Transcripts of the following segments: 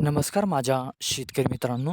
नमस्कार माझ्या शेतकरी मित्रांनो.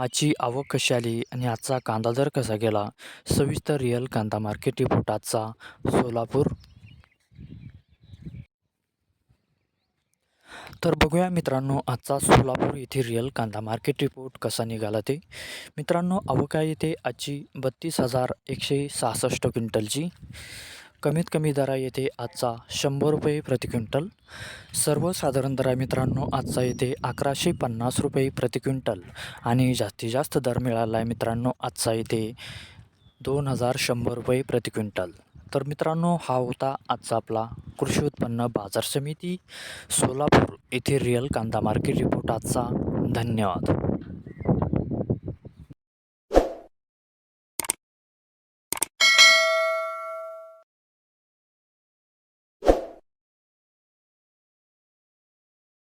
आजची आवक कशी आली आणि आजचा कांदा दर कसा गेला? सविस्तर रिअल कांदा मार्केट रिपोर्ट आजचा सोलापूर. तर बघूया मित्रांनो आजचा सोलापूर येथे रिअल कांदा मार्केट रिपोर्ट कसा निघाला ते. मित्रांनो आवक आहे येथे आजची बत्तीस हजार एकशे सहासष्ट क्विंटलची. कमीत कमी दरा येथे आजचा शंभर रुपये प्रति क्विंटल. सर्वसाधारण दर आहे मित्रांनो आजचा येथे अकराशे पन्नास रुपये प्रति क्विंटल. आणि जास्तीत जास्त दर मिळाला आहे मित्रांनो आजचा येथे दोन हजार शंभर रुपये प्रति क्विंटल. तर मित्रांनो हा होता आजचा आपला कृषी उत्पन्न बाजार समिती सोलापूर येथे रिअल कांदा मार्केट रिपोर्ट आजचा. धन्यवाद.